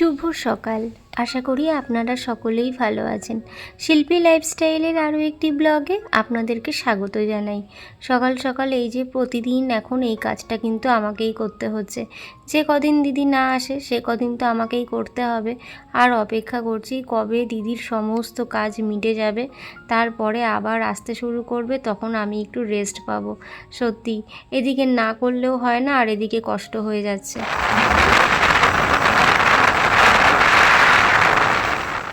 শুভ সকাল। আশা করি আপনারা সকলেই ভালো আছেন। শিল্পী লাইফস্টাইলের আরও একটি ব্লগে আপনাদেরকে স্বাগত জানাই। সকাল সকাল এই যে প্রতিদিন এখন এই কাজটা কিন্তু আমাকেই করতে হচ্ছে। যে কদিন দিদি না আসে, সে কদিন তো আমাকেই করতে হবে। আর অপেক্ষা করছি কবে দিদির সমস্ত কাজ মিটে যাবে, তারপরে আবার আসতে শুরু করবে, তখন আমি একটু রেস্ট পাবো। সত্যি, এদিকে না করলেও হয় না, আর এদিকে কষ্ট হয়ে যাচ্ছে।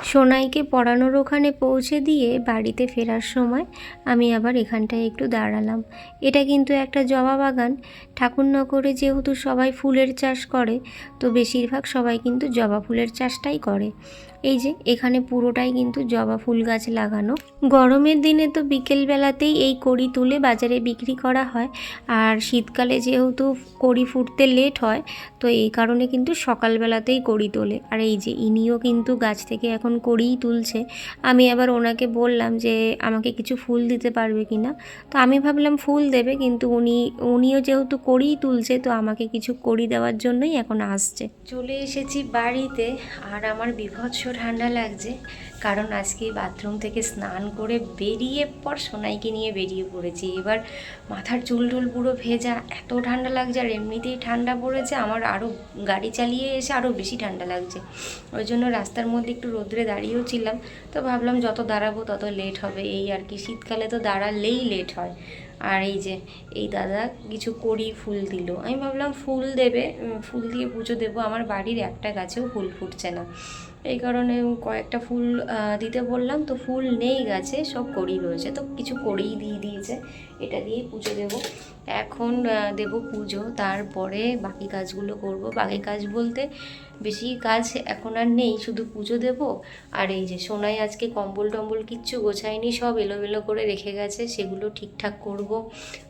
সোনাইকে পড়ানোর ওখানে পৌঁছে দিয়ে বাড়িতে ফেরার সময় আমি আবার এখানটায় একটু দাঁড়ালাম। এটা কিন্তু একটা জবা বাগান। ঠাকুরনগরে যেহেতু সবাই ফুলের চাষ করে, তো বেশিরভাগ সবাই কিন্তু জবা ফুলের চাষটাই করে। এই যে, এখানে পুরোটাই কিন্তু জবা ফুল গাছ লাগানো। গরমের দিনে তো বিকেলবেলাতেই এই কড়ি তুলে বাজারে বিক্রি করা হয়। আর শীতকালে যেহেতু কড়ি ফুটতে লেট হয়, তো এই কারণে কিন্তু সকালবেলাতেই কড়ি তোলে। আর এই যে, ইনিও কিন্তু গাছ থেকে এখন কড়িই তুলছে। আমি আবার ওনাকে বললাম যে, আমাকে কিছু ফুল দিতে পারবে কি না? তো আমি ভাবলাম ফুল দেবে, কিন্তু উনি, উনিও যেহেতু কড়িই তুলছে, তো আমাকে কিছু কড়ি দেওয়ার জন্যই এখন আসছে। চলে এসেছি বাড়িতে, আর আমার বিভৎস ঠান্ডা লাগছে, কারণ আজকে বাথরুম থেকে স্নান করে বেরিয়ে পর সোনাইকে নিয়ে বেরিয়ে পড়েছি। এবার মাথার চুল টুল পুরো ভেজা, এত ঠান্ডা লাগছে আর এমনিতেই ঠান্ডা পড়েছে, আমার আরও গাড়ি চালিয়ে এসে আরও বেশি ঠান্ডা লাগছে। ওই জন্য রাস্তার মধ্যে একটু রোদ্রে দাঁড়িয়েও ছিলাম, তো ভাবলাম যত দাঁড়াবো তত লেট হবে। এই আর কি, শীতকালে তো দাঁড়ালেই লেট হয়। আর এই যে, এই দাদা কিছু করি ফুল দিল। আমি ভাবলাম ফুল দেবে ফুল দিয়ে পুজো দেবো, আমার বাড়ির একটা গাছেও ফুল ফুটছে না। এই কারণে কয়েকটা ফুল দিতে বললাম, তো ফুল নেই গাছে, সব করি রয়েছে। তো কিছু কড়িই দিয়ে দিয়েছে, এটা দিয়ে পুজো দেব। এখন দেব পুজো, তারপরে বাকি কাজগুলো করব। বাকি কাজ বলতে বেশি কাজ এখন আর নেই, শুধু পুজো দেব। আর এই যে সোনাই আজকে কম্বল টম্বল কিচ্ছু গোছায়নি, সব এলোমেলো করে রেখে গেছে, সেগুলো ঠিকঠাক করব।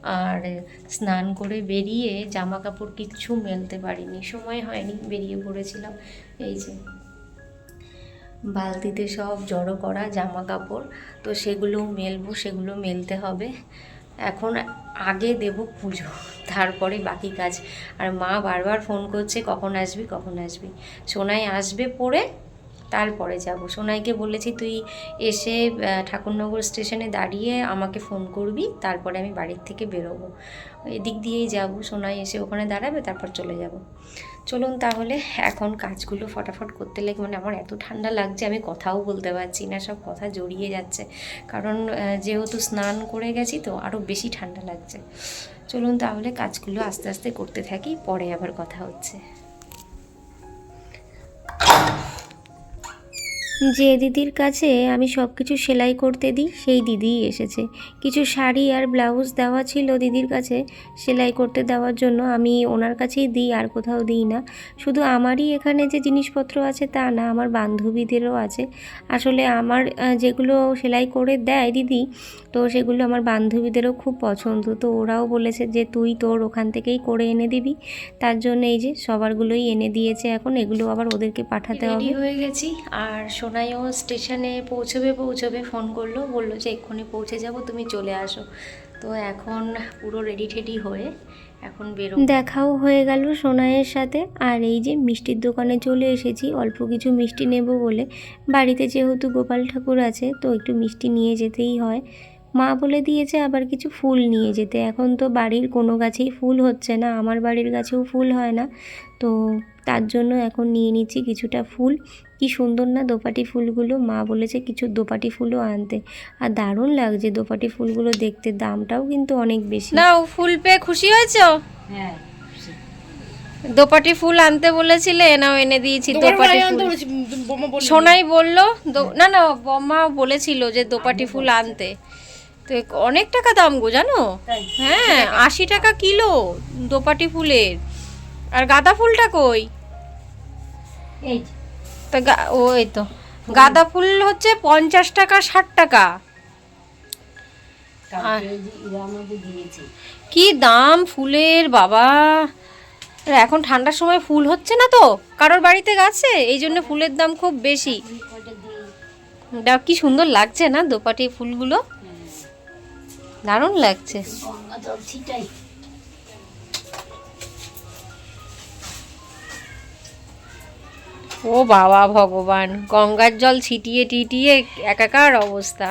আর স্নান করে বেরিয়ে জামা কাপড় কিচ্ছু মেলতে পারিনি, সময় হয়নি, বেরিয়ে পড়েছিলাম। এই যে বালতিতে সব জড়ো করা জামা কাপড় তো সেগুলো মেলবো, সেগুলো মেলতে হবে। এখন আগে দেব পুজো, তারপরে বাকি কাজ। আর মা বারবার ফোন করছে, কখন আসবি কখন আসবি? সোনাই আসবে পরে তারপরে যাব। সোনাইকে বলেছি, তুই এসে ঠাকুরনগর স্টেশনে দাঁড়িয়ে আমাকে ফোন করবি, তারপরে আমি বাড়ির থেকে বেরোবো। এদিক দিয়েই যাব। সোনাই এসে ওখানে দাঁড়াবে, তারপর চলে যাব। চলুন তাহলে এখন কাজগুলো ফটাফট করতে লাগে। মানে আমার এত ঠান্ডা লাগছে, আমি কথাও বলতে পারছি না, সব কথা জড়িয়ে যাচ্ছে। কারণ যেহেতু স্নান করে গেছি তো আরও বেশি ঠান্ডা লাগছে। চলুন তাহলে কাজগুলো আস্তে আস্তে করতে থাকি, পরে আবার কথা হচ্ছে। যে দিদির কাছে আমি সব কিছু সেলাই করতে দিই সেই দিদিই এসেছে। কিছু শাড়ি আর ব্লাউজ দেওয়া ছিল দিদির কাছে সেলাই করতে দেওয়ার জন্য আমি ওনার কাছেই দিই আর কোথাও দিই না। শুধু আমারই এখানে যে জিনিসপত্র আছে তা না আমার বান্ধবীদেরও আছে। আসলে আমার যেগুলো সেলাই করে দেয় দিদি তো সেগুলো আমার বান্ধবীদেরও খুব পছন্দ। তো ওরাও বলেছে যে তুই তোর ওখান থেকেই করে এনে দিবি। তার জন্য এই যে সবারগুলোই এনে দিয়েছে এখন এগুলো আবার ওদেরকে পাঠাতে হবে। হয়ে গেছি আর সোনাইও স্টেশনে পৌঁছবে পৌঁছবে ফোন করল, বলল যে এক্ষুনি পৌঁছে যাব, তুমি চলে আসো। তো এখন পুরো রেডি টেডি হয়ে এখন বেরো। দেখাও হয়ে গেল সোনাইয়ের সাথে। আর এই যে মিষ্টির দোকানে চলে এসেছি, অল্প কিছু মিষ্টি নেব বলে। বাড়িতে যেহেতু গোপাল ঠাকুর আছে, তো একটু মিষ্টি নিয়ে যেতেই হয়। মা বলে দিয়েছে আবার কিছু ফুল নিয়ে যেতে। এখন তো বাড়ির কোনো গাছেই ফুল হচ্ছে না, আমার বাড়ির গাছেও ফুল হয় না। তো তার জন্য এখন নিয়ে নিচ্ছি কিছুটা ফুল। কি সুন্দর না দোপাটি ফুলগুলো। মা বলেছে কিছু দোপাটি ফুলও আনতে। আর দারুণ লাগছে দোপাটি ফুলগুলো দেখতে। দামটাও কিন্তু অনেক বেশি। নাও ফুল পেয়ে খুশি হয়েছো? হ্যাঁ দোপাটি ফুল আনতে বলেছিলে নাও এনে দিয়েছি দোপাটি ফুল। সোনাই বলল দো- না না বম্মা বলেছিল যে দোপাটি ফুল আনতে। তো অনেক টাকা দাম গো জানো? হ্যাঁ। আশি টাকা কিলো দোপাটি ফুলের। আর গাঁদা ফুলটা কই? এই তা গা- ও এই তো। গাঁদা ফুল হচ্ছে পঞ্চাশ টাকা ষাট টাকা। ওই কি দাম ফুলের বাবা। এখন ঠান্ডার সময় ফুল হচ্ছে না তো? কারোর বাড়িতে গাছে? এই জন্য ফুলের দাম খুব বেশি। কি সুন্দর লাগছে না দোপাটি ফুলগুলো? দারুণ লাগছে। ও বাবা ভগবান, গঙ্গার জল ছিটিয়ে টিটিয়ে একাকার অবস্থা।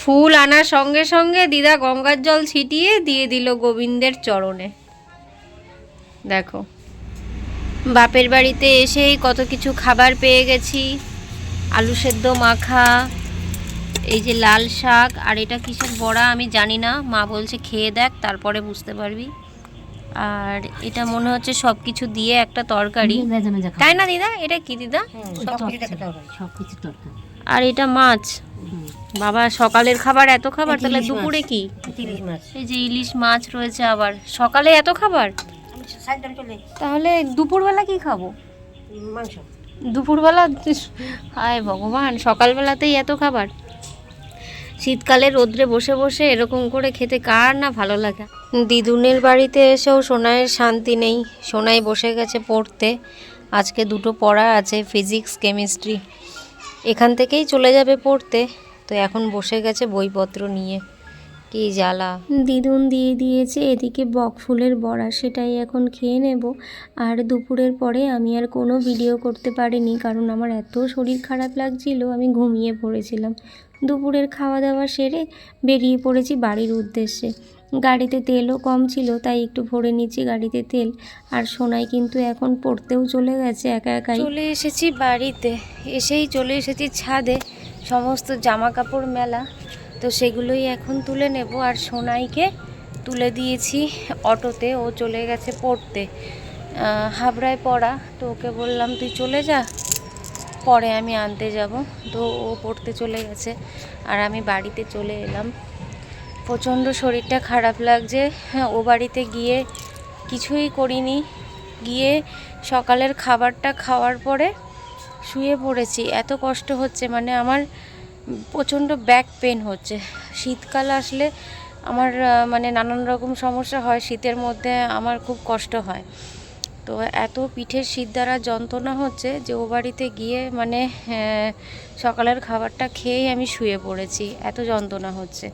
ফুল আনার সঙ্গে সঙ্গে দিদা গঙ্গার জল ছিটিয়ে দিয়ে দিল গোবিন্দের চরণে। দেখো, বাপের বাড়িতে এসেই কত কিছু খাবার পেয়ে গেছি। আলু সেদ্ধ মাখা এই যে লাল শাক আর এটা কিসের বড়া আমি জানি না। মা বলছে খেয়ে দেখ তারপরে বুঝতে পারবি। আর এটা মনে হচ্ছে সব কিছু দিয়ে একটা তরকারি। তাই না দিদা? এটা কি দিদা? সব কিছু তরকারি। আর এটা মাছ। বাবা সকালের খাবার এত খাবার? তাহলে দুপুরে কি? এই যে ইলিশ মাছ রয়েছে আবার। সকালে এত খাবার? তাহলে দুপুরবেলা কি খাব? মাংস। দুপুরবেলা হায় ভগবান সকালবেলাতেই এত খাবার? শীতকালে রোদ্রে বসে বসে এরকম করে খেতে কার না ভালো লাগে? দিদুনের বাড়িতে এসেও সোনাইয়ের শান্তি নেই। সোনাই বসে গেছে পড়তে। আজকে দুটো পড়া আছে, ফিজিক্স, কেমিস্ট্রি। এখান থেকেই চলে যাবে পড়তে। তো এখন বসে গেছে বইপত্র নিয়ে। কি জ্বালা। দিদুন দিয়ে দিয়েছে এদিকে বক ফুলের বড়া সেটাই এখন খেয়ে নেব। আর দুপুরের পরে আমি আর কোনো ভিডিও করতে পারিনি কারণ আমার এত শরীর খারাপ লাগছিল আমি ঘুমিয়ে পড়েছিলাম। দুপুরের খাওয়া দাওয়া সেরে বেরিয়ে পড়েছি বাড়ির উদ্দেশ্যে। গাড়িতে তেলও কম ছিল তাই একটু ভরে নিচ্ছি গাড়িতে তেল। আর সোনাই কিন্তু এখন পড়তেও চলে গেছে একা একাই। চলে এসেছি বাড়িতে এসেই চলে এসেছি ছাদে সমস্ত জামা কাপড় মেলা। তো সেগুলোই এখন তুলে নেব। আর সোনাইকে তুলে দিয়েছি অটোতে, ও চলে গেছে পড়তে। হাবড়ায় পড়া, তো ওকে বললাম, তুই চলে যা, পরে আমি আনতে যাব। তো ও পড়তে চলে গেছে, আর আমি বাড়িতে চলে এলাম। প্রচণ্ড শরীরটা খারাপ লাগছে। হ্যাঁ ও বাড়িতে গিয়ে কিছুই করিনি। গিয়ে সকালের খাবারটা খাওয়ার পরে শুয়ে পড়েছি। এত কষ্ট হচ্ছে মানে আমার প্রচণ্ড ব্যাক পেন হচ্ছে। শীতকাল আসলে আমার মানে নানান রকম সমস্যা হয়, শীতের মধ্যে আমার খুব কষ্ট হয়। তো এত পিঠের শীত দ্বারা যন্ত্রণা হচ্ছে যে ও বাড়িতে গিয়ে মানে সকালের খাবারটা খেয়েই আমি শুয়ে পড়েছি। এত যন্ত্রণা হচ্ছে।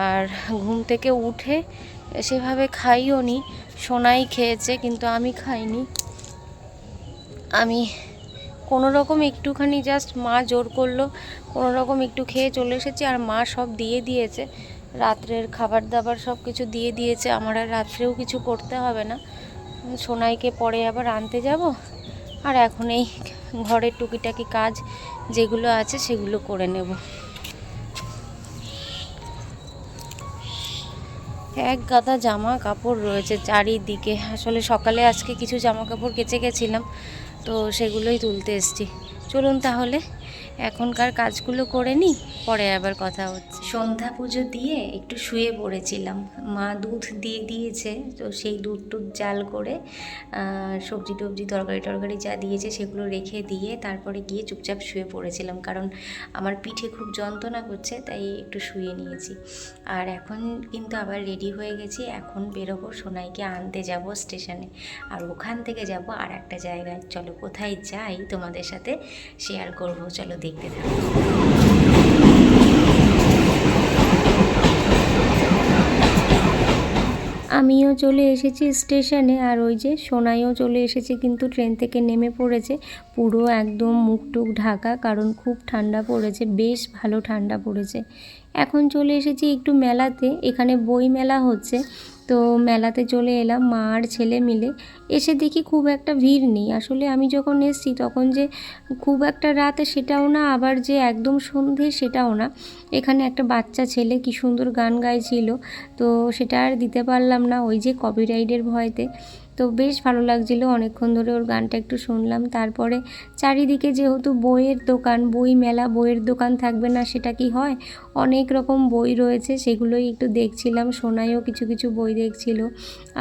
আর ঘুম থেকে উঠে সেভাবে খাইও নি সোনাই খেয়েছে, কিন্তু আমি খাইনি। আমি কোনো রকম একটুখানি জাস্ট মা জোর করল কোনো রকম একটু খেয়ে চলে এসেছি আর মা সব দিয়ে দিয়েছে। রাত্রের খাবার দাবার সব কিছু দিয়ে দিয়েছে, আমার আর রাত্রেও কিছু করতে হবে না। সোনাইকে পরে আবার আনতে যাব। আর এখন এই ঘরের টুকিটাকি কাজ যেগুলো আছে সেগুলো করে নেব। এক গাদা জামা কাপড় রয়েছে চারিদিকে। আসলে সকালে আজকে কিছু জামা কাপড় কেচে গেছিলাম। তো সেগুলোই তুলতে এসছি। চলুন তাহলে। এখনকার কাজগুলো করে নিই পরে আবার কথা হচ্ছে। সন্ধ্যা পুজো দিয়ে একটু শুয়ে পড়েছিলাম। মা দুধ দিয়ে দিয়েছে, তো সেই দুধ টুধ জাল করে সবজি টবজি, তরকারি টরকারি যা দিয়েছে সেগুলো রেখে দিয়ে তারপরে গিয়ে চুপচাপ শুয়ে পড়েছিলাম। কারণ আমার পিঠে খুব যন্ত্রণা করছে, তাই একটু শুয়ে নিয়েছি। আর এখন কিন্তু আবার রেডি হয়ে গেছি, এখন বেরোবো, সোনাইকে আনতে যাব স্টেশনে। আর ওখান থেকে যাব আর একটা জায়গায়। চলো কোথায় যাই তোমাদের সাথে শেয়ার করব, চলো। দেখতে থাকো। আমিও চলে এসেছি স্টেশনে, আর ওই যে সোনাইও চলে এসেছে কিন্তু ট্রেন থেকে নেমে পড়েছে। পুরো একদম মুখ টুক ঢাকা, কারণ খুব ঠান্ডা পড়েছে, বেশ ভালো ঠান্ডা পড়েছে। এখন চলে এসেছি একটু মেলাতে, এখানে বই মেলা হচ্ছে। তো মেলাতে চলে এলাম, মা আর ছেলে মিলে। এসে দেখি খুব একটা ভিড় নেই। আসলে আমি যখন এসেছি তখন যে খুব একটা রাতে সেটাও না, আবার যে একদম সন্ধে সেটাও না। এখানে একটা বাচ্চা ছেলে কি সুন্দর গান গাইছিল, তো সেটা আর দিতে পারলাম না ওই যে কপিরাইটের ভয়তে। তো বেশ ভালো লাগছিল, অনেকক্ষণ ধরে ওর গানটা একটু শুনলাম। তারপরে চারিদিকে যেহেতু বইয়ের দোকান, বই মেলা, বইয়ের দোকান থাকবে না সেটা কি হয়? অনেক রকম বই রয়েছে, সেগুলোই একটু দেখছিলাম। সোনাইও কিছু কিছু বই দেখছিল।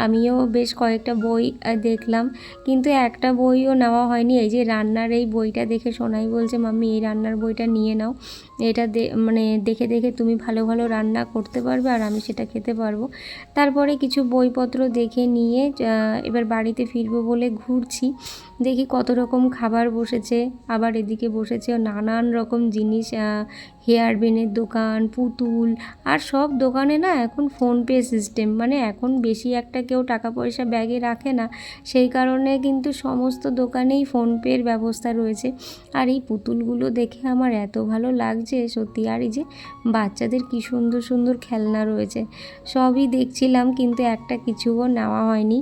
আমিও বেশ কয়েকটা বই দেখলাম। কিন্তু একটা বইও নেওয়া হয়নি। এই যে রান্নার এই বইটা দেখে সোনাই বলছে, মাম্মি, এই রান্নার বইটা নিয়ে নাও। এটা মানে দেখে দেখে তুমি ভালো ভালো রান্না করতে পারবে আর আমি সেটা খেতে পারব। তারপরে কিছু বইপত্র দেখে নিয়ে এবার বাড়িতে ফিরবো বলে ঘুরছি। দেখি কত রকম খাবার বসেছে, আবার এদিকে বসেছে নানান রকম জিনিস হেয়ার বেনের দোকান, পুতুল, আর সব দোকানে না এখন ফোনপে সিস্টেম মানে এখন বেশি একটা কেউ টাকা পয়সা ব্যাগে রাখে না, সেই কারণে কিন্তু সমস্ত দোকানেই ফোনপের ব্যবস্থা রয়েছে। আর এই পুতুলগুলো দেখে আমার এত ভালো লাগছে সত্যি। আর এই যে বাচ্চাদের কি সুন্দর সুন্দর খেলনা রয়েছে, সবই দেখছিলাম কিন্তু একটা কিছুও নেওয়া হয়নি।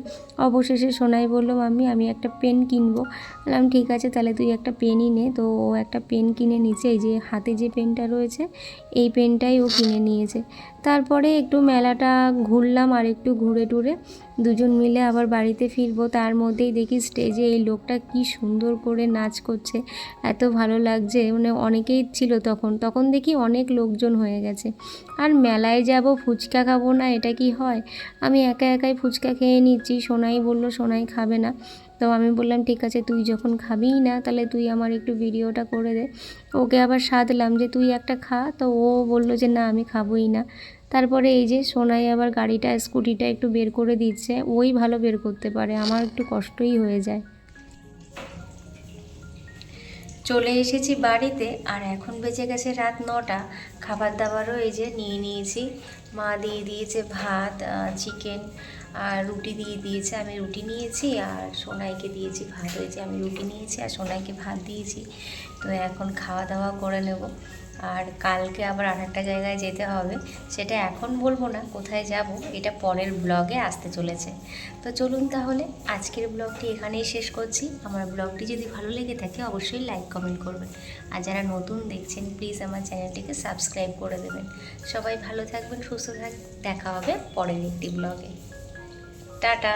অবশেষে সোনাই বলল আমি আমি একটা পেন কিনবো। বললাম, ঠিক আছে, তাহলে তুই একটা পেনই নে। তো ও একটা পেন কিনে নিয়েছে, এই যে হাতে যে পেনটা রয়েছে, এই পেনটাই ও কিনে নিয়েছে। তারপরে একটু মেলাটা ঘুরলাম আর একটু ঘুরে টুরে। দুজন মিলে আবার বাড়িতে ফিরবো। তার মধ্যেই দেখি স্টেজে এই লোকটা কি সুন্দর করে নাচ করছে। এত ভালো লাগছে মানে অনেকেই ছিল তখন। তখন দেখি অনেক লোকজন হয়ে গেছে। আর মেলায় যাব, ফুচকা খাব না, এটা কি হয়? আমি একা একাই ফুচকা খেয়ে নিচ্ছি, সোনাই বলল সোনাই খাবে না। তো আমি বললাম, ঠিক আছে, তুই যখন খাবিই না, তাহলে তুই আমার একটু ভিডিওটা করে দে। ওকে আবার সাধলাম যে, তুই একটা খা। তো ও বলল যে, না, আমি খাবোই না। তারপরে এই যে সোনাই আবার গাড়িটা, স্কুটিটা একটু বের করে দিচ্ছে, ওই ভালো বের করতে পারে, আমার একটু কষ্টই হয়ে যায়। চলে এসেছি বাড়িতে, আর এখন বেজে গেছে রাত নটা। খাবার দাবারও এই যে নিয়ে নিয়েছি। মা দিয়ে দিয়েছে ভাত চিকেন, আর রুটি দিয়ে দিয়েছে। আমি রুটি নিয়েছি, আর সোনাইকে দিয়েছি ভাত। হয়েছে আমি রুটি নিয়েছি, আর সোনাইকে ভাত দিয়েছি। তো এখন খাওয়া দাওয়া করে নেব। আর কালকে আবার আর একটা জায়গায় যেতে হবে, সেটা এখন বলব না, কোথায় যাব, এটা পরের ব্লগে আসতে চলেছে। তো চলুন তাহলে, আজকের ব্লগটি এখানেই শেষ করছি। আমার ব্লগটি যদি ভালো লেগে থাকে, অবশ্যই লাইক কমেন্ট করবেন। আর যারা নতুন দেখছেন প্লিজ আমার চ্যানেলটিকে সাবস্ক্রাইব করে দেবেন। সবাই ভালো থাকবেন, সুস্থ থাক, দেখা হবে পরের একটি ব্লগে টাটা!